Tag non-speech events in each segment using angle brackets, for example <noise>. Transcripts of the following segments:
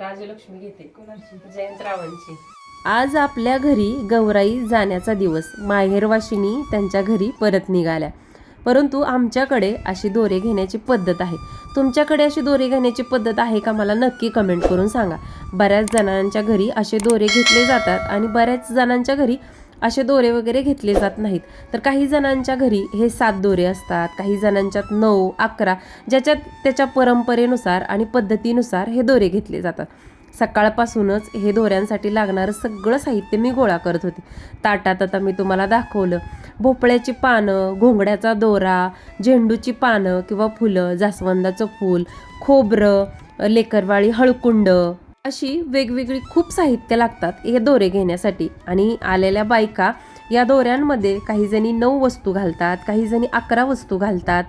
राजलक्ष्मी घेते. जयंतरावांची आज आपल्या घरी गौराई जाण्याचा दिवस. माहेरवाशिनी त्यांच्या घरी परत निघाल्या. परंतु आमच्याकडे अशी दोरे घेण्याची पद्धत आहे. तुमच्याकडे अशी दोरे घेण्याची पद्धत आहे का मला नक्की कमेंट करून सांगा. बऱ्याच जणांच्या घरी असे दोरे घेतले जातात आणि बऱ्याच जणांच्या घरी असे दोरे वगैरे घेतले जात नाहीत. तर काही जणांच्या घरी हे सात दोरे असतात काही जणांच्यात नऊ अकरा ज्याच्यात त्याच्या परंपरेनुसार आणि पद्धतीनुसार हे दोरे घेतले जातात. सकाळपासूनच हे दोऱ्यांसाठी लागणारं सगळं साहित्य मी गोळा करत होते. ताटात आता मी तुम्हाला दाखवलं. भोपळ्याची पानं घोंगड्याचा दोरा झेंडूची पानं किंवा फुलं जास्वंदाचं फूल खोबरं लेकरवाळी हळकुंड अशी वेगवेगळी खूप साहित्य लागतात हे दोरे घेण्यासाठी. आणि आलेल्या बायका या दोऱ्यांमध्ये काही जणी नऊ वस्तू घालतात काही जणी अकरा वस्तू घालतात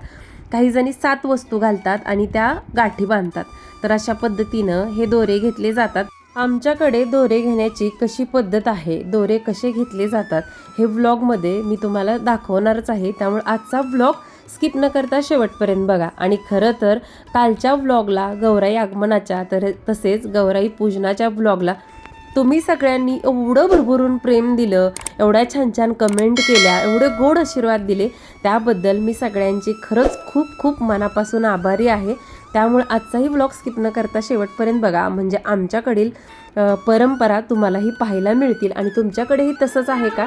काही जणी सात वस्तू घालतात आणि त्या गाठी बांधतात. तर अशा पद्धतीनं हे दोरे घेतले जातात. आमच्याकडे दोरे घेण्याची कशी पद्धत आहे दोरे कसे घेतले जातात हे व्लॉगमध्ये मी तुम्हाला दाखवणारच आहे. त्यामुळे आजचा व्लॉग स्किप न करता शेवटपर्यंत बघा. आणि खरं तर कालच्या व्लॉगला गौराई आगमनाच्या तर तसेच गौराई पूजनाच्या व्लॉगला तुम्ही सगळ्यांनी एवढं भरभरून प्रेम दिलं एवढ्या छान छान कमेंट केल्या एवढे गोड आशीर्वाद दिले त्याबद्दल मी सगळ्यांची खरंच खूप खूप मनापासून आभारी आहे. त्यामुळे आजचाही व्लॉग स्किप न करता शेवटपर्यंत बघा. म्हणजे आमच्याकडील परंपरा तुम्हालाही पाहायला मिळतील आणि तुमच्याकडेही तसंच आहे का?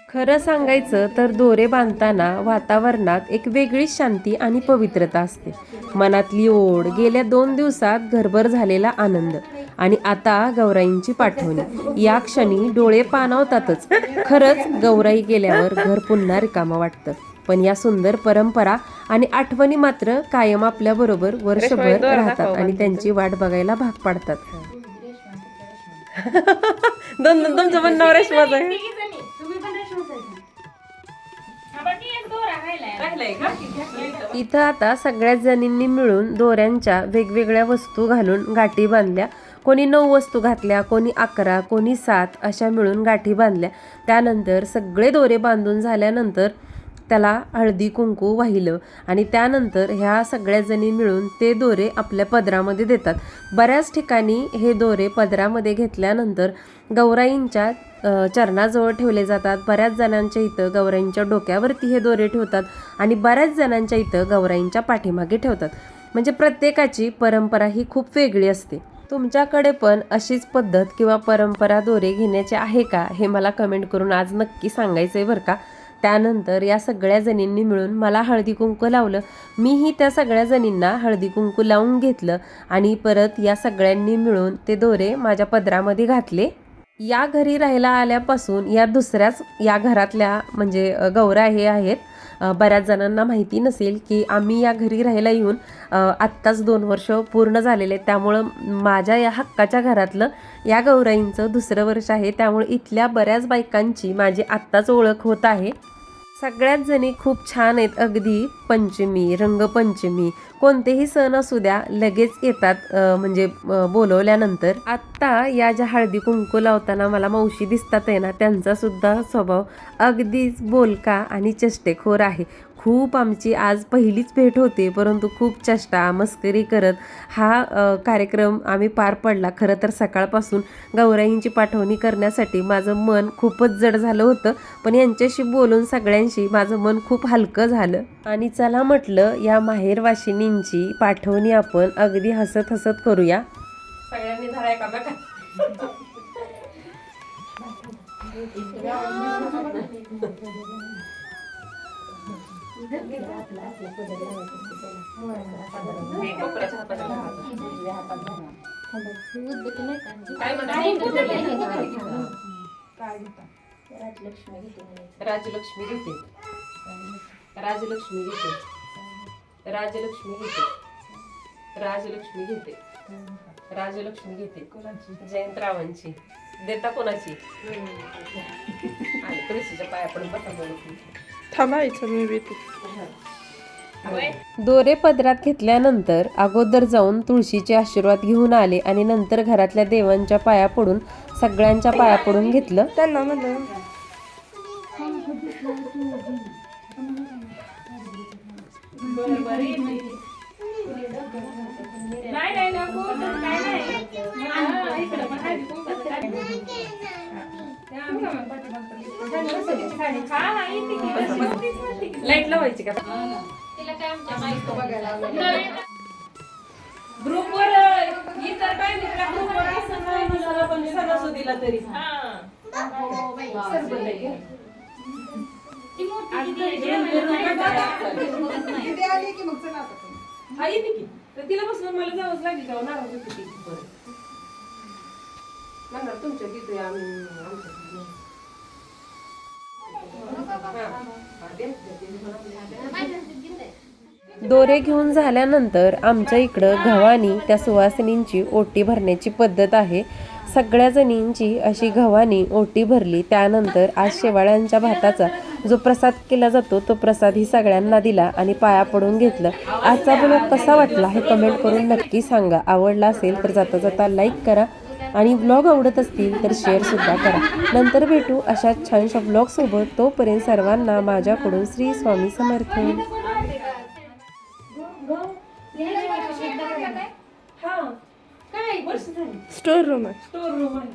खरं सांगायचं तर दोरे बांधताना वातावरणात एक वेगळीच शांती आणि पवित्रता असते. मनातली ओढ गेल्या दोन दिवसात घरभर झालेला आनंद. आणि आता गौराईंची पाठवणी. या क्षणी डोळे पाणावतातच खरंच गौराई गेल्यावर घर पुन्हा रिकामं वाटतं. पण या सुंदर परंपरा आणि आठवणी मात्र कायम आपल्या बरोबर वर्षभर राहतात आणि त्यांची वाट बघायला भाग पाडतात. <laughs> दोन दोन इथं आता सगळ्याच जणींनी मिळून दोऱ्यांच्या वेगवेगळ्या वस्तू घालून गाठी बांधल्या. कोणी नऊ वस्तू घातल्या कोणी अकरा कोणी सात अशा मिळून गाठी बांधल्या. त्यानंतर सगळे दोरे बांधून झाल्यानंतर त्याला हळदी कुंकू वाहिलं आणि त्यानंतर ह्या सगळ्या जणी मिळून ते दोरे आपल्या पदरामध्ये देतात. बऱ्याच ठिकाणी हे दोरे पदरामध्ये घेतल्यानंतर गौराईंच्या चरणाजवळ ठेवले जातात. बऱ्याच जणांच्या इथं गौराईंच्या डोक्यावरती हे दोरे ठेवतात आणि बऱ्याच जणांच्या इथं गौराईंच्या पाठीमागे ठेवतात. म्हणजे प्रत्येकाची परंपरा ही खूप वेगळी असते. तुमच्याकडे पण अशीच पद्धत किंवा परंपरा दोरे घेण्याची आहे का? हे मला कमेंट करून आज नक्की सांगायचं आहे बरं का? त्यानंतर या सगळ्या जणींनी मिळून मला हळदी कुंकू लावलं. मीही त्या सगळ्या जणींना हळदी कुंकू लावून घेतलं आणि परत या सगळ्यांनी मिळून ते दोरे माझ्या पदरामध्ये घातले. या घरी राहायला आल्यापासून या दुसऱ्याच या घरातल्या म्हणजे अ, गौरा हे आहेत. बऱ्याच जणांना माहिती नसेल की आम्ही या घरी राहायला येऊन आत्ताच दोन वर्ष पूर्ण झालेले आहेत. त्यामुळं माझ्या या हक्काच्या घरातलं या गौराईंचं दुसरं वर्ष आहे. त्यामुळे इथल्या बऱ्याच बायकांची माझी आत्ताच ओळख होत आहे. सगळ्याच जणी खूप छान आहेत अगदी पंचमी रंगपंचमी. कोणतेही सण असू द्या लगेच येतात म्हणजे बोलवल्यानंतर. आत्ता या ज्या हळदी कुंकू लावताना मला मावशी दिसतात आहे ना त्यांचा सुद्धा स्वभाव अगदीच बोलका आणि चेष्टेखोर आहे. खूप आमची आज पहिलीच भेट होते परंतु खूप चेष्टा मस्करी करत हा कार्यक्रम आम्ही पार पडला. खरं तर सकाळपासून गौराईंची पाठवणी करण्यासाठी माझं मन खूपच जड झालं होतं पण यांच्याशी बोलून सगळ्यांशी माझं मन खूप हलकं झालं. आणि चला म्हटलं या माहेरवाशिनींची पाठवणी आपण अगदी हसत हसत करूया. सगळ्यांनी धराय का? <laughs> घरात. काय राजलक्ष्मी घेते. राजलक्ष्मी घेते. राजलक्ष्मी घेते. राजलक्ष्मी घेते. राजलक्ष्मी घेते. जयंतरावांची. देता कोणाची? आणि तुळशीच्या पाया पडून बसा बोलत थांबायचं मी दोरे पदरात घेतल्यानंतर अगोदर जाऊन तुळशीचे आशीर्वाद घेऊन आले आणि नंतर घरातल्या देवांच्या पाया पडून सगळ्यांच्या पाया पडून घेतलं. त्यांना म्हणलं लाइट लावायची का ग्रुपवर इतर काय मित्र पण सणासुदीला तरी सरबत येते की तर तिला बसून मला जावंच लागेल जाऊ नाराज होती ती बरं म्हणणार तुमच्या तिथे आम्ही आमच्या दोरे घेऊन झाल्यानंतर आमच्या इकडं घवानी त्या सुवासिनींची ओटी भरण्याची पद्धत आहे. सगळ्या जणींची अशी घवानी ओटी भरली. त्यानंतर आज शेवाळ्यांच्या भाताचा जो प्रसाद केला जातो तो प्रसाद ही सगळ्यांना दिला आणि पाया पडून घेतलं. आजचा ब्लॉग कसा वाटला हे कमेंट करून नक्की सांगा. आवडला असेल तर जाता जाता लाईक करा. आणि ब्लॉग आवडत असतील तर शेअर सुद्धा करा. नंतर भेटू अशा छानशा ब्लॉग सोबत. तोपर्यंत सर्वांना माझ्याकडून श्री स्वामी समर्थ. हा काय वर्ष झाली स्टोर रूम आहे. स्टोर रूम आहे.